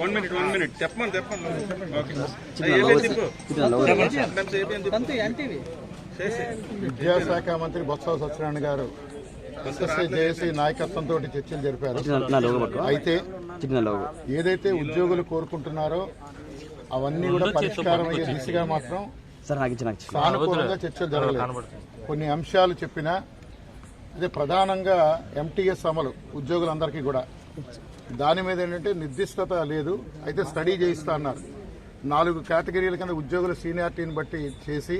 One minute one minute చెప్పండి. విద్యాశాఖ మంత్రి బొత్స సత్యనారాయణ గారు ఎస్ఎస్సీ జేఏసీ నాయకత్వంతో చర్చలు జరిపారు. అయితే ఏదైతే ఉద్యోగులు కోరుకుంటున్నారో అవన్నీ కూడా పరిష్కారం అయ్యే దిశగా మాత్రం. సానుకూలంగా చర్చలు జరగలేదు. కొన్ని అంశాలు చెప్పినా అదే ప్రధానంగా ఎంటీఎస్ అమలు ఉద్యోగులందరికీ కూడా. దాని మీద ఏంటంటే నిర్దిష్టత లేదు. అయితే స్టడీ చేయిస్తా అన్నారు. నాలుగు కేటగిరీల కింద ఉద్యోగుల సీనియారిటీని బట్టి చేసి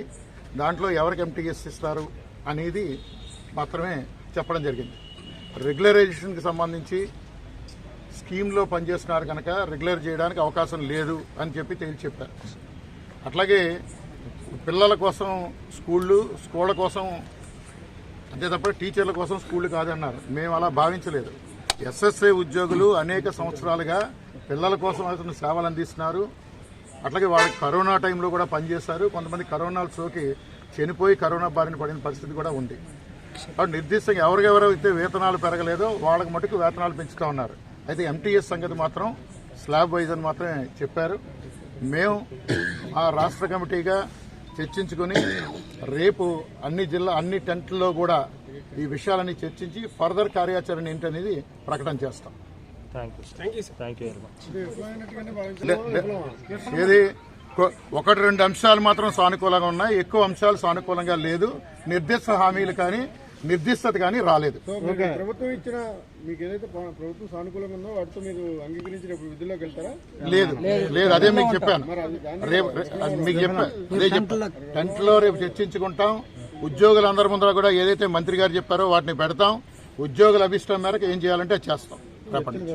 దాంట్లో ఎవరికి ఎంటీఎస్ ఇస్తారు అనేది మాత్రమే చెప్పడం జరిగింది. రెగ్యులరైజేషన్కి సంబంధించి స్కీమ్లో పనిచేస్తున్నారు కనుక రెగ్యులర్ చేయడానికి అవకాశం లేదు అని చెప్పి తేల్చి చెప్పారు అట్లాగే పిల్లల కోసం స్కూళ్ళు స్కూళ్ళ కోసం అంతే తప్ప టీచర్ల కోసం స్కూళ్ళు కాదన్నారు. మేము అలా భావించలేదు. ఎస్ఎస్ఏ ఉద్యోగులు అనేక సంవత్సరాలుగా పిల్లల కోసం అతను సేవలు అందిస్తున్నారు. అట్లాగే వాళ్ళకి కరోనా టైంలో కూడా పనిచేశారు. కొంతమంది కరోనా సోకి చనిపోయి కరోనా బారిన పడిన పరిస్థితి కూడా ఉంది. కాబట్టి నిర్దిష్టంగా ఎవరికెవరైతే వేతనాలు పెరగలేదో వాళ్ళకి మటుకు వేతనాలు పెంచుతూ ఉన్నారు. అయితే ఎంటీఎస్ సంగతి మాత్రం స్లాబ్ వైజ్ అని మాత్రమే చెప్పారు. మేము ఆ రాష్ట్ర కమిటీగా చర్చించుకుని రేపు అన్ని జిల్లా అన్ని టెంట్లో కూడా ఈ విషయాలన్నీ చర్చించి ఫర్దర్ కార్యాచరణ ఏంటనేది ప్రకటన చేస్తాం. ఏది? ఒకటి రెండు అంశాలు మాత్రం సానుకూలంగా ఉన్నాయి. ఎక్కువ అంశాలు సానుకూలంగా లేదు. నిర్దిష్ట హామీలు కానీ నిర్దిష్టత కానీ రాలేదు ప్రభుత్వం ఇచ్చిన మీకు ఏదైతే ప్ర- ప్రభుత్వం సానుకూలంగా ఉందో వాటితో మీరు అంగీకరించినప్పుడు విధుల్లోకి వెళ్తారా? లేదు. లేదు. అదే మీకు చెప్పాను. రేపు మీకు చెప్పాను. లో రేపు చర్చించుకుంటాం. ఉద్యోగులందరి ముందర కూడా ఏదైతే మంత్రి గారు చెప్పారో వాటిని పెడతాం. ఉద్యోగుల అభిష్టం మేరకు ఏం చేయాలంటే అది చేస్తాం. నుంచి.